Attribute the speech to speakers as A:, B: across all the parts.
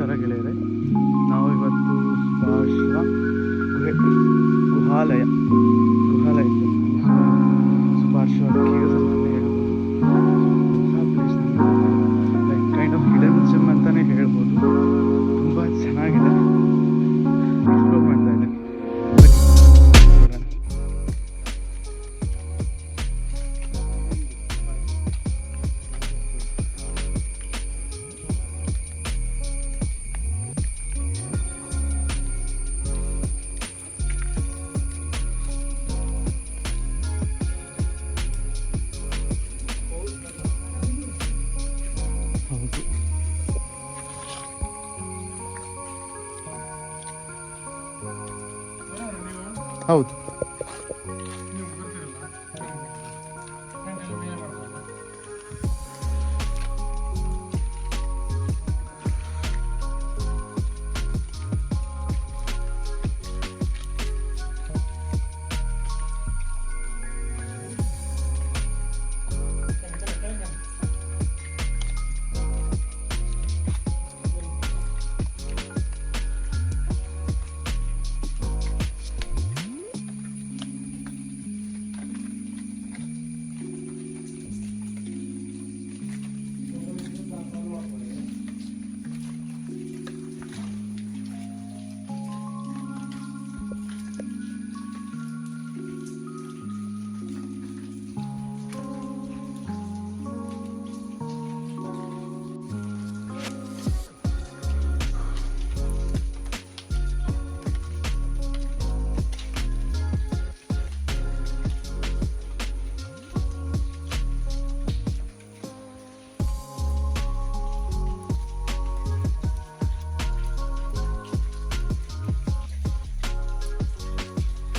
A: ನಮಸ್ಕಾರ ಗೆಳೆಯರೆ. ನಾವು ಇವತ್ತು ಸ್ಪಾಶ್ವ ಗುಹೆ ಗುಹಾಲಯ ಗುಹಾಲಯ. ಸ್ಪಾಶ್ವ ಹೌದು.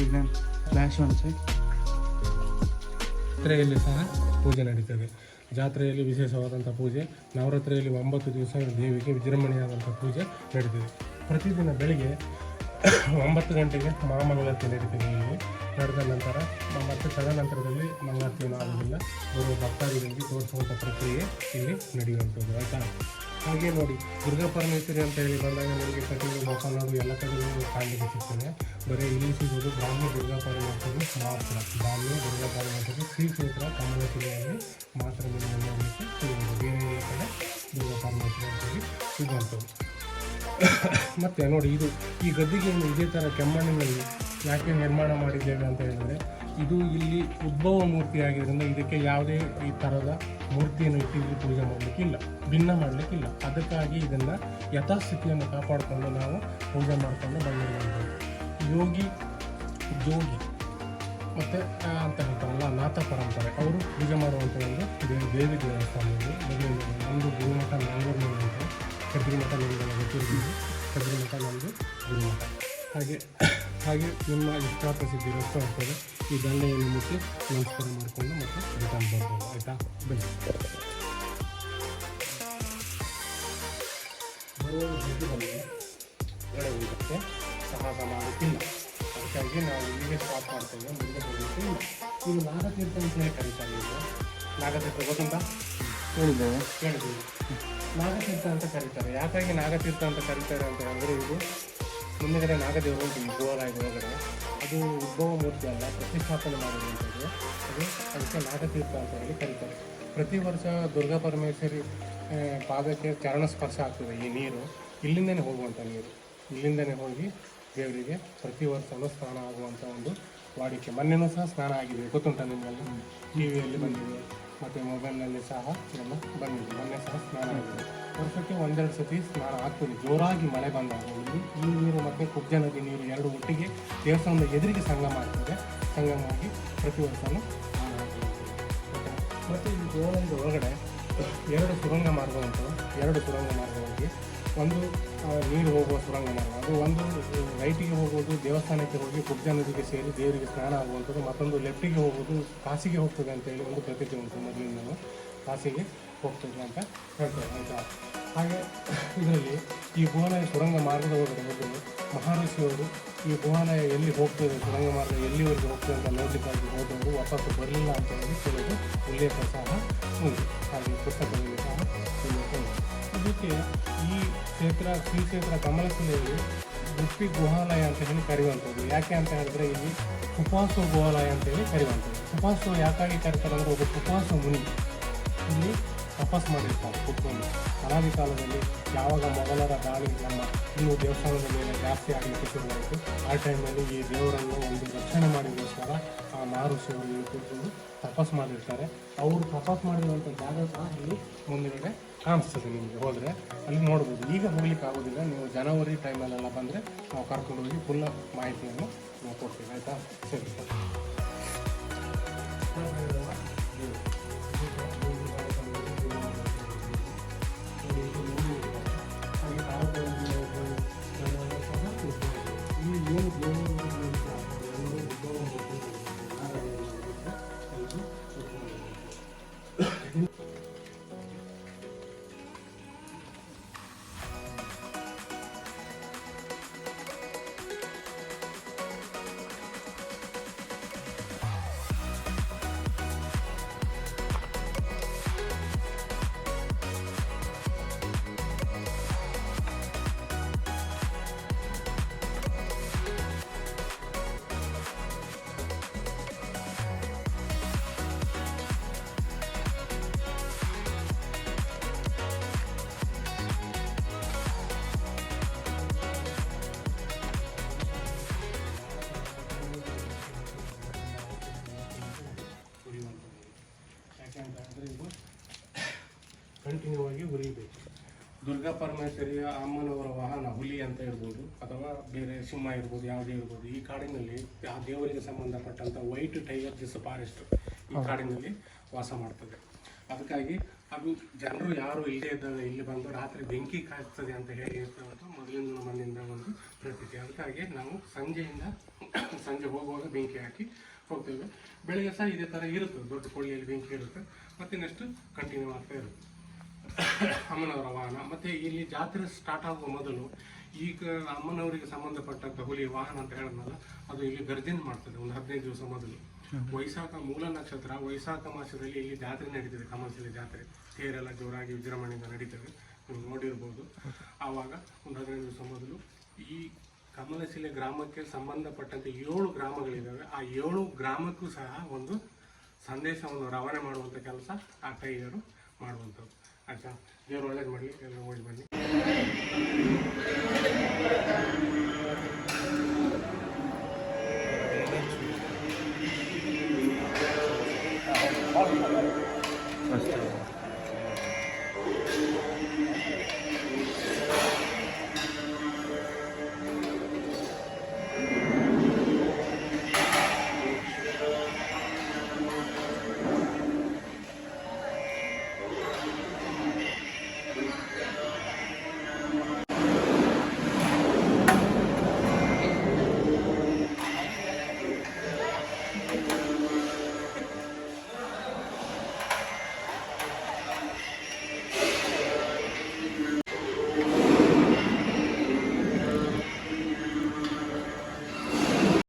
A: ಈಗ ಫ್ಲ್ಯಾಶ್
B: ಜಾತ್ರೆಯಲ್ಲಿ ಸಹ ಪೂಜೆ ನಡೀತದೆ. ಜಾತ್ರೆಯಲ್ಲಿ ವಿಶೇಷವಾದಂಥ ಪೂಜೆ, ನವರಾತ್ರಿಯಲ್ಲಿ ಒಂಬತ್ತು ದಿವಸ ದೇವಿಗೆ ವಿಜೃಂಭಣೆಯಾದಂಥ ಪೂಜೆ ನಡೀತದೆ. ಪ್ರತಿದಿನ ಬೆಳಿಗ್ಗೆ ಒಂಬತ್ತು ಗಂಟೆಗೆ ಮಹಾಮಂಗಳಾರತಿ ನಡೀತದೆ ಇಲ್ಲಿ. ನಡೆದ ನಂತರ ಮತ್ತು ತದನಂತರದಲ್ಲಿ ಮಂಗಳಾರತಿಯನ್ನು ಆಗೋದಿಲ್ಲ ಬರುವ ಭಕ್ತಾದಿಗಳಿಗೆ ತೋರಿಸುವಂಥ ಪ್ರಕ್ರಿಯೆ ಇಲ್ಲಿ ನಡೆಯುವಂಥದ್ದು, ಆಯಿತಾ? ಹಾಗೆ ನೋಡಿ, ದುರ್ಗಾ ಪರಮೇಶ್ವರಿ ಅಂತ ಹೇಳಿ ಬಂದಾಗ ನಿಮಗೆ ಕಟೀಲು ಮೊಸನಾಡು ಎಲ್ಲ ಕಡೆಗಳು ಕಾಣಲಿಕ್ಕೆ ಸಿಗ್ತದೆ. ಬರೀ ಇಲ್ಲಿ ಸಿಗೋದು ಬ್ರಾಹ್ಮಿ ದುರ್ಗಾ ಪರಮೇಶ್ವರಿ ಮಾತ್ರ. ಬ್ರಾಹ್ಮಿ ದುರ್ಗಾ ಪರಮೇಶ್ವರಿ ಶ್ರೀ ಕ್ಷೇತ್ರ ಕನ್ನಡ ಜಿಲ್ಲೆಯಲ್ಲಿ ಮಾತ್ರ ನೀವು ನೋಡಲಿಕ್ಕೆ ಬೇರೆ ಬೇರೆ ಕಡೆ ದುರ್ಗಾ ಪರಮೇಶ್ವರಿ ಅಂತೇಳಿ ಸಿಗುವಂಥದ್ದು ಮತ್ತು ನೋಡಿ ಇದು, ಈ ಗದ್ದಿಗೆಯನ್ನು ಇದೇ ಥರ ಕೆಮ್ಮಣ್ಣಿನಲ್ಲಿ ಯಾಕೆ ನಿರ್ಮಾಣ ಮಾಡಿದ್ದೇವೆ ಅಂತ ಹೇಳಿದರೆ ಇದು ಇಲ್ಲಿ ಉದ್ಭವ ಮೂರ್ತಿ ಆಗಿದ್ದರಿಂದ ಇದಕ್ಕೆ ಯಾವುದೇ ಈ ಥರದ ಮೂರ್ತಿಯನ್ನು ಇಟ್ಟಿದ್ರು ಇಲ್ಲಿ ಪೂಜೆ ಮಾಡಲಿಕ್ಕಿಲ್ಲ, ಭಿನ್ನ ಮಾಡಲಿಕ್ಕಿಲ್ಲ. ಅದಕ್ಕಾಗಿ ಇದನ್ನು ಯಥಾಸ್ಥಿತಿಯನ್ನು ಕಾಪಾಡಿಕೊಂಡು ನಾವು ಪೂಜೆ ಮಾಡಿಕೊಂಡು ಬಂದಿರುವಂಥದ್ದು ಯೋಗಿ, ಜೋಗಿ ಮತ್ತು ಅಂತ ಹೇಳ್ತಾರಲ್ಲ, ನಾಥ ಪರಂಪರೆ. ಅವರು ಪೂಜೆ ಮಾಡುವಂಥ ಒಂದು ದೇವಿ ದೇವಿ ದೇವಸ್ಥಾನ ಒಂದು ಗುರುಮಠ ನಮ್ಮದು ಗುರುಮಠ ಮಂಗಳೂರಿನಲ್ಲಿ ಉಂಟು ಕದ್ರಿಮಠ ನಿಮಗೆಲ್ಲ ಗೊತ್ತಿರ್ಬೋದು ಕದ್ರಿಮಠ ನಮ್ಮದು ಗುರುಮಠ. ಹಾಗೆ ಹಾಗೆ ನಿಮ್ಮ ಇಷ್ಟಾಪ್ರಸಿದ್ಧಿ ರಸ್ತೆ ಆಗ್ತದೆ ಈ ದಂಡೆಯನ್ನು ಮುಟ್ಟಿ ನಮಸ್ಕಾರ ಮಾಡಿಕೊಂಡು ಮತ್ತೆ ರಿಟರ್ನ್ ಬರ್ಬೋದು, ಆಯಿತಾ? ಬನ್ನಿ. ಬರುವ ಹೆಜ್ಜೆದಲ್ಲಿ ಎಡೆ ಹೋಗೋಕ್ಕೆ ಸಾಹಸ ಮಾಡುತ್ತಿಲ್ಲ ಅದಕ್ಕಾಗಿ ನಾವು ಇಲ್ಲಿಗೆ ಸ್ಟಾಪ್ ಮಾಡ್ತೇವೆ ಮುಂದೆ ಇಲ್ಲ ಇದು ನಾಗತೀರ್ಥ ಅಂತ ಹೇಳಿ ಕರೀತಾರೆ. ಇದು ನಾಗತೀರ್ಥ ಗೊತ್ತುಂಟಾ
A: ಹೇಳಿದ್ದೇವೆ
B: ಕೇಳಿದ್ದೀವಿ ನಾಗತೀರ್ಥ ಅಂತ ಕರೀತಾರೆ ಯಾಕಾಗಿ ನಾಗತೀರ್ಥ ಅಂತ ಕರೀತಾರೆ ಅಂತ ಹೇಳಿದ್ರೆ ಇದು ಮುಂದೆಗಡೆ ನಾಗದೇವರು ಗೋವಾಲಯದ ಒಳಗಡೆ ಅದು ಉದ್ಭವ ಮೂರ್ತಿ ಅಲ್ಲ ಪ್ರತಿಷ್ಠಾಪನೆ ಮಾಡಿರುವಂಥದ್ದು. ಅದು ಅದಕ್ಕೆ ನಾಗತೀರ್ಥ ಅಂತ ಹೇಳಿ ಕರೀತಾರೆ. ಪ್ರತಿ ವರ್ಷ ದುರ್ಗಾ ಪರಮೇಶ್ವರಿ ಪಾದಕ್ಕೆ ಚರಣ ಸ್ಪರ್ಶ ಆಗ್ತದೆ ಈ ನೀರು. ಇಲ್ಲಿಂದನೇ ಹೋಗುವಂಥ ನೀರು. ಇಲ್ಲಿಂದನೇ ಹೋಗಿ ದೇವರಿಗೆ ಪ್ರತಿ ವರ್ಷವೂ ಸ್ನಾನ ಆಗುವಂಥ ಒಂದು ವಾಡಿಕೆ. ಮೊನ್ನೆನೂ ಸಹ ಸ್ನಾನ ಆಗಿದೆ. ಗೊತ್ತುಂಟ ನಿಮ್ಮಲ್ಲಿ? ಟಿ ವಿಯಲ್ಲಿ ಬಂದಿದೆ. ಮತ್ತು ಮೊಬೈಲ್ನಲ್ಲಿ ಸಹ ಎಲ್ಲ ಬಂದಿದೆ. ಮೊನ್ನೆ ಸಹ ಸ್ನಾನ ಆಗಿದೆ ವರ್ಷಕ್ಕೆ ಒಂದೆರಡು ಸತಿ ಸ್ನಾನ ಆಗ್ತದೆ. ಜೋರಾಗಿ ಮಳೆ ಬಂದಾಗ ಇಲ್ಲಿ ಈ ನೀರು ಮತ್ತು ಕುಬ್ಜ ನದಿ ನೀರು ಎರಡು ಒಟ್ಟಿಗೆ ದೇವಸ್ಥಾನದ ಎದುರಿಗೆ ಸಂಗಮ ಆಗ್ತದೆ. ಸಂಗಮ ಆಗಿ ಪ್ರತಿ ವರ್ಷವೂ ಮತ್ತು ಈ ಒಳಗಡೆ ಎರಡು ಸುರಂಗ ಮಾರ್ಗ ಉಂಟು. ಎರಡು ಸುರಂಗ ಮಾರ್ಗವಾಗಿ ಒಂದು ನೀರು ಹೋಗುವ ಸುರಂಗ ಮಾರ್ಗ ಅದು ಒಂದು ರೈಟಿಗೆ ಹೋಗುವುದು, ದೇವಸ್ಥಾನಕ್ಕೆ ಹೋಗಿ ಕುಬ್ಜ ನದಿಗೆ ಸೇರಿ ದೇವರಿಗೆ ಸ್ನಾನ ಆಗುವಂಥದ್ದು, ಮತ್ತೊಂದು ಲೆಫ್ಟಿಗೆ ಹೋಗೋದು ಕಾಸಿಗೆ ಹೋಗ್ತದೆ ಅಂತ ಹೇಳಿ ಒಂದು ಪ್ರತೀತಿ ಉಂಟು ಮೊದಲಿಂದಲೂ ಕಾಸಿಗೆ ಹೋಗ್ತದೆ ಅಂತ ಹೇಳ್ತಾರೆ ಆಯಿತಾ? ಹಾಗೆ ಇದರಲ್ಲಿ ಈ ಭುವನಾಯ ಸುರಂಗ ಮಾರ್ಗದ ಹೋಗಲು ಮಹರ್ಷಿಯವರು ಈ ಭುವನಾಯ ಎಲ್ಲಿ ಹೋಗ್ತದೆ, ಸುರಂಗ ಮಾರ್ಗ ಎಲ್ಲಿವರೆಗೆ ಹೋಗ್ತದೆ ಅಂತ ನೋಡಲಿಕ್ಕಾಗಿ ಹೋದವರು, ವಾಪಸ್ಸು ಬರಲಿಲ್ಲ ಅಂತ ಹೇಳಿ ಕೆಲವು ಉಲ್ಲೇಖ ಸಹ ಉಂಟು. ಹಾಗೆ ಪುಸ್ತಕದಲ್ಲಿ ಸಹ ಉಲ್ಲೇಖ ಉಂಟು ಇದು ಅದಕ್ಕೆ ಈ ಕ್ಷೇತ್ರ ಶ್ರೀ ಕ್ಷೇತ್ರ ಕಮಲಶಿಲೆಯಲ್ಲಿ ಗುಪ್ಪಿ ಗುಹಾಲಯ ಅಂತ ಹೇಳಿ ಕರೆಯುವಂಥದ್ದು. ಯಾಕೆ ಅಂತ ಹೇಳಿದ್ರೆ ಇಲ್ಲಿ ಉಪವಾಸ ಗುಹಾಲಯ ಅಂತ ಹೇಳಿ ಕರೆಯುವಂಥದ್ದು. ಸುಪಾಸು ಯಾಕಾಗಿ ಕರೀತಾರೆ ಅಂದರೆ ಒಬ್ಬ ಸುಪಾಸು ಮುನಿ ಇಲ್ಲಿ ತಪಸ್ ಮಾಡಿರ್ತಾರೆ ಕುತ್ಕೊಂಡು. ಅನಾದಿ ಕಾಲದಲ್ಲಿ ಯಾವಾಗ ಮೊಘಲರ ದಾಳಿ ನಮ್ಮ ಹಿಂದೂ ದೇವಸ್ಥಾನದ ಮೇಲೆ ಜಾಸ್ತಿ ಆಗಲಿಕ್ಕೆ ಶುರುವಾಯಿತು. ಆ ಟೈಮಲ್ಲಿ ಈ ದೇವರನ್ನು ಒಂದು ಆ ಮಹರ್ಷಿಯವರು ಇಲ್ಲಿ ಕೂತ್ಕೊಂಡು ತಪಸ್ ಮಾಡಿರ್ತಾರೆ. ಅವರು ತಪಾಸ್ ಮಾಡಿರುವಂಥ ಜಾಗ ಸಹ ಇಲ್ಲಿ ಮುಂದಿನ ಕಾಣಿಸ್ತದೆ ನಿಮಗೆ. ಹೋದರೆ ಅಲ್ಲಿ ನೋಡ್ಬೋದು. ಈಗ ಹೋಗ್ಲಿಕ್ಕೆ ಆಗೋದಿಲ್ಲ. ನೀವು ಜನವರಿ ಟೈಮಲ್ಲೆಲ್ಲ ಬಂದರೆ ನಾವು ಕರ್ಕೊಂಡು ಹೋಗಿ ಫುಲ್ಲ ಮಾಹಿತಿಯನ್ನು ನಾವು ಕೊಡ್ತೀವಿ. ಆಯಿತಾ? ಸರಿ ಸರ್. ಕಂಟಿನ್ಯೂ ಆಗಿ ಉರಿಬೇಕು. ದುರ್ಗಾ ಪರಮೇಶ್ವರಿಯ ಅಮ್ಮನವರ ವಾಹನ ಹುಲಿ ಅಂತ ಇರ್ಬೋದು ಅಥವಾ ಬೇರೆ ಸಿಂಹ ಇರ್ಬೋದು ಯಾವುದೇ ಇರ್ಬೋದು ಈ ಕಾಡಿನಲ್ಲಿ ಆ ದೇವರಿಗೆ ಸಂಬಂಧಪಟ್ಟಂಥ ವೈಟ್ ಟೈಗರ್ ದಿಸ್ ಫಾರೆಸ್ಟ್ ಈ ಕಾಡಿನಲ್ಲಿ ವಾಸ ಮಾಡ್ತದೆ. ಅದಕ್ಕಾಗಿ ಅದು ಜನರು ಯಾರು ಇಲ್ಲೇ ಇದ್ದಾಗ ಇಲ್ಲಿ ಬಂದು ರಾತ್ರಿ ಬೆಂಕಿ ಕಾಯ್ತದೆ ಅಂತ ಹೇಳಿ ಇರ್ತದೆ ಅಂತ ಮೊದಲಿಂದ ಮನೆಯಿಂದ ಒಂದು ಪ್ರತೀತಿ. ಅದಕ್ಕಾಗಿ ನಾವು ಸಂಜೆಯಿಂದ ಸಂಜೆ ಹೋಗುವಾಗ ಬೆಂಕಿ ಹಾಕಿ ಹೋಗ್ತೇವೆ. ಬೆಳಗ್ಗೆ ಸಹ ಇದೇ ಥರ ಇರುತ್ತೆ ದೊಡ್ಡ ಕೊಳ್ಳಿಯಲ್ಲಿ ಬೆಂಕಿ ಇರುತ್ತೆ ಮತ್ತೆ ನೆಕ್ಸ್ಟ್ ಕಂಟಿನ್ಯೂ ಆಗ್ತಾ ಇರುತ್ತೆ. ಅಮ್ಮನವರ ವಾಹನ ಮತ್ತೆ ಇಲ್ಲಿ ಜಾತ್ರೆ ಸ್ಟಾರ್ಟ್ ಆಗುವ ಮೊದಲು ಈಗ ಅಮ್ಮನವರಿಗೆ ಸಂಬಂಧಪಟ್ಟ ಹುಲಿ ವಾಹನ ಅಂತ ಹೇಳಿದ್ನಲ್ಲ ಅದು ಇಲ್ಲಿ ಗರ್ಜನೆ ಮಾಡ್ತದೆ ಒಂದು ಹದಿನೈದು ದಿವಸ ಮೊದಲು. ವೈಶಾಖ ಮೂಲ ನಕ್ಷತ್ರ ವೈಶಾಖ ಮಾಸದಲ್ಲಿ ಇಲ್ಲಿ ಜಾತ್ರೆ ನಡೀತದೆ ಕಮಲಶಿಲೆ ಜಾತ್ರೆ. ತೇರೆಲ್ಲ ಜೋರಾಗಿ ವಿಜೃಂಭಣೆಯಿಂದ ನಡೀತದೆ ನೀವು ನೋಡಿರ್ಬೋದು. ಆವಾಗ ಒಂದು ಹದಿನೈದು ದಿವಸ ಮೊದಲು ಈ ಕಮಲಶಿಲೆ ಗ್ರಾಮಕ್ಕೆ ಸಂಬಂಧಪಟ್ಟಂತೆ ಏಳು ಗ್ರಾಮಗಳಿದ್ದಾವೆ. ಆ ಏಳು ಗ್ರಾಮಕ್ಕೂ ಸಹ ಒಂದು ಸಂದೇಶವನ್ನು ರವಾನೆ ಮಾಡುವಂಥ ಕೆಲಸ ಆ ಟೈಗರು ಮಾಡುವಂಥದ್ದು. ಆಯ್ತಾ? ದೇವರು ಒಳ್ಳೇದು ಮಾಡಲಿ ಎಲ್ಲ ಓಡಿ ಬನ್ನಿ